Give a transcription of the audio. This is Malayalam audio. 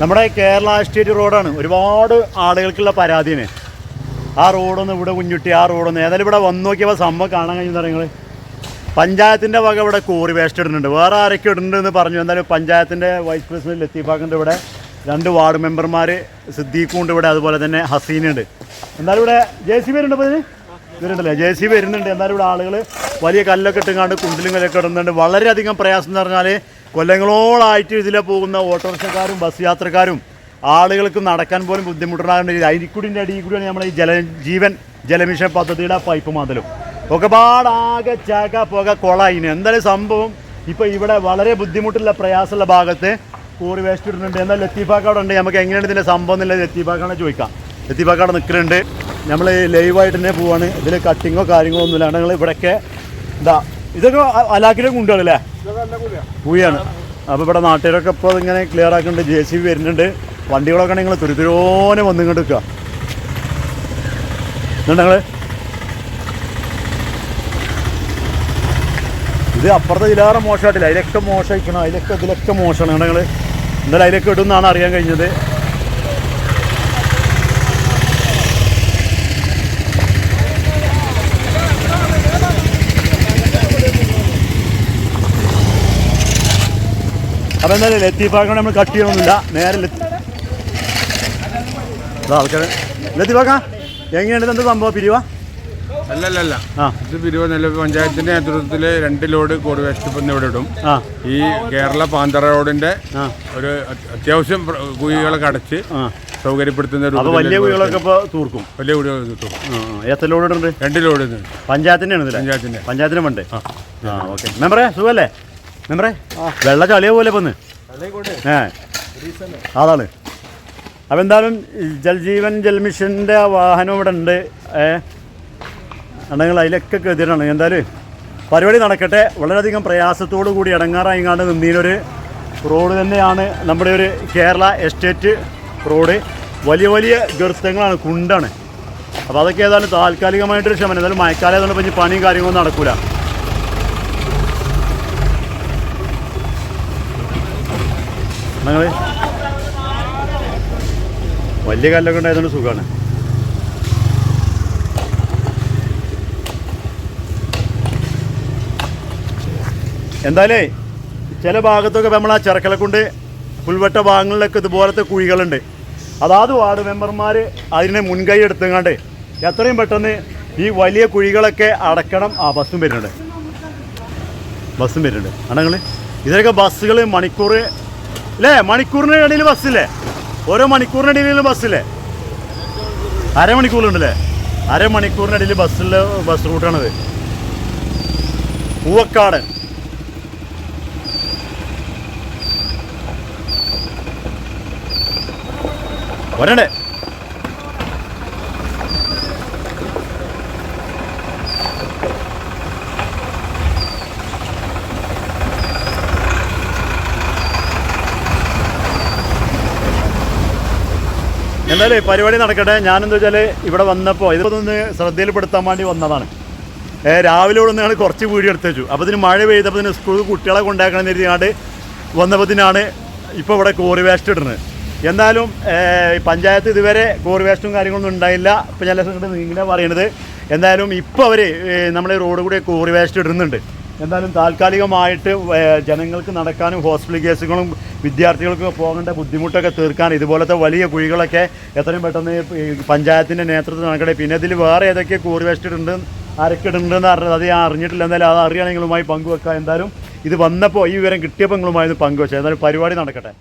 നമ്മുടെ കേരള സ്റ്റേറ്റ് റോഡാണ്. ഒരുപാട് ആളുകൾക്കുള്ള പരാതിയാണ്. ആ റോഡൊന്ന് ഇവിടെ കുഞ്ഞുട്ടി ആ റോഡൊന്ന് ഏതായാലും ഇവിടെ വന്ന് നോക്കിയപ്പോൾ സംഭവം കാണാൻ കഴിഞ്ഞെന്ന് നിങ്ങൾ പഞ്ചായത്തിന്റെ വക ഇവിടെ കോറി വേസ്റ്റ് ഇടുന്നുണ്ട്. വേറെ ആരൊക്കെ ഇടുന്നുണ്ട് എന്ന് പറഞ്ഞു. എന്തായാലും പഞ്ചായത്തിന്റെ വൈസ് പ്രസിഡന്റ് ലത്തീഫാക്കുണ്ട് ഇവിടെ. രണ്ട് വാർഡ് മെമ്പർമാർ സിദ്ദീഖുണ്ട് ഇവിടെ. അതുപോലെ തന്നെ ഹസീനുണ്ട് എന്തായാലും ഇവിടെ ജെ സി വരുന്നുണ്ട് അപ്പോൾ ഇതിന്? വരുന്നുണ്ടല്ലേ? ജെ സി വരുന്നുണ്ട്. എന്നാലും ഇവിടെ ആളുകൾ വലിയ കല്ലൊക്കെ ഇട്ടുങ്ങാണ്ട് കുണ്ടിലും കല്ലൊക്കെ ഇടുന്നുണ്ട്. വളരെയധികം പ്രയാസം എന്ന് പറഞ്ഞാൽ കൊല്ലങ്ങളോളായിട്ട് ഇതിലെ പോകുന്ന ഓട്ടോറിക്ഷക്കാരും ബസ് യാത്രക്കാരും ആളുകൾക്ക് നടക്കാൻ പോലും ബുദ്ധിമുട്ടുണ്ടാകുന്ന രീതി. അരിക്കുടിന്റെ അടിയിൽ കൂടിയാണ് നമ്മൾ ഈ ജല ജീവൻ ജലമിഷൻ പദ്ധതിയുടെ പൈപ്പ് മാതലും. ഒക്കെപാടാകെ ചാക പുക കൊളായിന് എന്തായാലും സംഭവം ഇപ്പോൾ ഇവിടെ വളരെ ബുദ്ധിമുട്ടുള്ള പ്രയാസമുള്ള ഭാഗത്ത് കൂറി വേസ്റ്റ് ഇടുന്നുണ്ട്. എന്നാൽ ലത്തീഫാക്ക അവിടെ ഉണ്ട്. നമുക്ക് എങ്ങനെയാണ് ഇതിന്റെ സംഭവം എന്നുള്ളത് ലത്തീഫാക്കാണ് ചോദിക്കാം. ലത്തീഫാക്ക അവിടെ നിൽക്കുന്നുണ്ട്. നമ്മൾ ലൈവായിട്ട് തന്നെ പോവാണ്. ഇതിൽ കട്ടിങ്ങോ കാര്യങ്ങളോ ഒന്നുമില്ല. ഞങ്ങൾ ഇവിടെയൊക്കെ ഇതാ ഇതൊക്കെ അലാക്കിലെ കുണ്ടുകളല്ലേ പൂയാണ് അപ്പോൾ ഇവിടെ നാട്ടുകാരൊക്കെ ഇപ്പോൾ ഇങ്ങനെ ക്ലിയർ ആക്കുന്നുണ്ട് ജെ സി ബി വരുന്നുണ്ട്. വണ്ടികളൊക്കെ നിങ്ങൾ തുരുതുരോനെ വന്നിങ്ങോട്ട് നിൽക്കുക എന്നിട്ട് ഞങ്ങൾ ഇത് അപ്പുറത്തെ ഇതിലേറെ മോശമായിട്ടില്ല. അതിലൊക്കെ മോശമായിക്കണം. അതിലൊക്കെ ഇതിലൊക്കെ മോശമാണ്. ഞങ്ങൾ എന്തായാലും അതിലൊക്കെ ഇടുന്നാണ് അറിയാൻ കഴിഞ്ഞത്. അപ്പം എന്തായാലും ലത്തീഫാക്കാൻ നമ്മൾ കട്ട് ചെയ്യണമെന്നില്ല നേരെ ആൾക്കാർ ലത്തീഫാക്ക എങ്ങനെയാണ് എന്ത് സംഭവം? പിരിവ? അല്ലല്ലല്ല. ഇത് ഇത് നല്ല പഞ്ചായത്തിന്റെ നേതൃത്വത്തിൽ രണ്ട് ലോഡ് കോടി വേസ്റ്റ് ഇപ്പം ഇവിടെ ഇടും. ആ. ഈ കേരള പാന്തറ റോഡിന്റെ ഒരു അത്യാവശ്യം കുഴികളൊക്കെ അടച്ച് സൗകര്യപ്പെടുത്തുന്ന ഒരു വലിയ കുഴികളൊക്കെ ഇപ്പോൾ തൂർക്കും. വലിയ കുഴികൾ. എത്ര ലോഡ് ഉണ്ട് രണ്ട് ലോഡ് പഞ്ചായത്തിന്റെ പഞ്ചായത്തിന്റെ ആണ് പഞ്ചായത്തിന്റെ പഞ്ചായത്തിന് വേണ്ടേ ആ ഓക്കെ. മെമ്പറേ സുഖല്ലേ? മെമ്പറേ വെള്ള ചളിയ പോലെ പോന്ന് ഏ അതാണ്. അപ്പം എന്തായാലും ജൽജീവൻ ജൽമിഷന്റെ വാഹനം ഇവിടെ ഉണ്ട്. ഏ ഉണ്ടെങ്കിൽ അതിലൊക്കെ എതിരാണ് എന്തായാലും പരിപാടി നടക്കട്ടെ. വളരെയധികം പ്രയാസത്തോടു കൂടി ഇടങ്ങാറായിങ്ങാണ്ട് നിന്നീനൊരു റോഡ് തന്നെയാണ് നമ്മുടെ ഒരു കേരള എസ്റ്റേറ്റ് റോഡ്. വലിയ വലിയ ഗർത്തങ്ങളാണ് കുണ്ടാണ്. അപ്പോൾ അതൊക്കെ ഏതായാലും താൽക്കാലികമായിട്ടൊരു ശമനം. എന്തായാലും മഴക്കാലം ഏതാണ്ട് ഇപ്പം പണിയും കാര്യങ്ങളൊന്നും നടക്കൂല. നിങ്ങൾ വലിയ കല്ലൊക്കെ ഉണ്ടായതുകൊണ്ട് സുഖമാണ് എന്തായാലേ ചില ഭാഗത്തൊക്കെ നമ്മൾ ആ ചിറക്കലക്കൊണ്ട് കൊണ്ട് പുൽവട്ട ഭാഗങ്ങളിലൊക്കെ ഇതുപോലത്തെ കുഴികളുണ്ട്. അതാത് വാർഡ് മെമ്പർമാർ അതിനെ മുൻകൈ എടുത്തുകൊണ്ട് എത്രയും പെട്ടെന്ന് ഈ വലിയ കുഴികളൊക്കെ അടക്കണം ആ ബസ്സും വരുന്നുണ്ട്. ബസ്സും വരുന്നുണ്ട്. ആണെങ്കിൽ ഇതിലൊക്കെ ബസ്സുകൾ മണിക്കൂർ അല്ലേ മണിക്കൂറിന് ഇടയിൽ ബസ്സില്ലേ ഓരോ മണിക്കൂറിനിടയിൽ ബസ്സില്ലേ അരമണിക്കൂറിലുണ്ടല്ലേ അരമണിക്കൂറിനിടയിൽ ബസ്സിലെ ബസ് റൂട്ടാണത് പൂവക്കാട്. വരണ്ടേ? എന്തായാലും പരിപാടി നടക്കട്ടെ. ഞാനെന്താ വെച്ചാൽ ഇവിടെ വന്നപ്പോൾ ഇതൊന്ന് ശ്രദ്ധയിൽപ്പെടുത്താൻ വേണ്ടി വന്നതാണ്. രാവിലെ ഇവിടെ നിന്ന് കുറച്ച് വീഡിയോ എടുത്ത് വെച്ചു. അപ്പോൾ ഇതിന് മഴ പെയ്തപ്പോൾ ഇതിന് സ്കൂളിൽ കുട്ടികളെ കൊണ്ടാക്കണം കരുതിയാണ്ട് വന്നപ്പോഴത്തിനാണ് ഇപ്പോൾ ഇവിടെ കോറി വേസ്റ്റ് ഇടുന്നത്. എന്തായാലും പഞ്ചായത്ത് ഇതുവരെ കോറി വേസ്റ്റും കാര്യങ്ങളൊന്നും ഉണ്ടായില്ല. ഇപ്പം സ്ഥലത്ത് ഇങ്ങനെ പറയണത് എന്തായാലും ഇപ്പോൾ അവർ നമ്മളെ റോഡ് കൂടി കോറി വേസ്റ്റ് ഇടുന്നുണ്ട്. എന്തായാലും താൽക്കാലികമായിട്ട് ജനങ്ങൾക്ക് നടക്കാനും ഹോസ്പിറ്റൽ കേസുകളും വിദ്യാർത്ഥികൾക്ക് പോകേണ്ട ബുദ്ധിമുട്ടൊക്കെ തീർക്കാൻ ഇതുപോലത്തെ വലിയ കുഴികളൊക്കെ എത്രയും പെട്ടെന്ന് പഞ്ചായത്തിന്റെ നേതൃത്വത്തിൽ നടക്കട്ടെ. പിന്നെ ഇതിൽ വേറെ ഏതൊക്കെ കൂറി വേസ്റ്റ് അരക്കിടുന്നുണ്ടെന്ന് അറിഞ്ഞത് അത് ഞാൻ അറിഞ്ഞിട്ടില്ല. എന്തായാലും അത് അറിയണമെങ്കിലുമായി പങ്കുവെക്കാം. എന്തായാലും ഇത് വന്നപ്പോൾ ഈ വിവരം കിട്ടിയപ്പോൾ നിങ്ങളുമായി പങ്കുവെച്ചാൽ എന്തായാലും പരിപാടി നടക്കട്ടെ.